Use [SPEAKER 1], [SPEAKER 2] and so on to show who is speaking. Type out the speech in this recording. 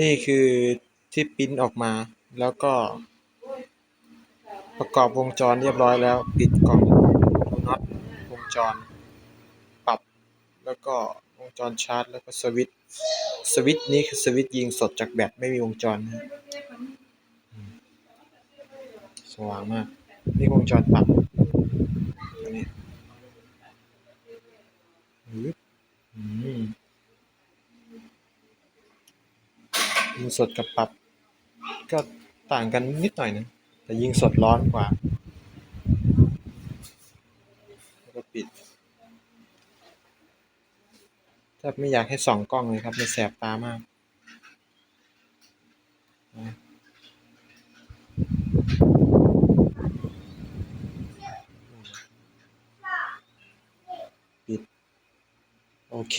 [SPEAKER 1] นี่คือที่ปริ้นออกมา แล้วก็ ประกอบวงจรเรียบร้อยแล้ว ปิดกล่องดูน็อตวงจร ปรับ แล้วก็วงจรชาร์จ แล้วก็สวิตช์สวิตช์นี้คือสวิตช์ยิงสดจากแบตไม่มีวงจรนะสว่างมาก นี่วงจรปรับตัวนี้ฮึบอืม ยิงสดกับปรับก็ต่างกันนิดหน่อยนะ แต่ยิงสดร้อนกว่า แล้วก็ปิดแทบไม่อยากให้ส่องกล้องเลยครับ มันแสบตามากปิด โอเค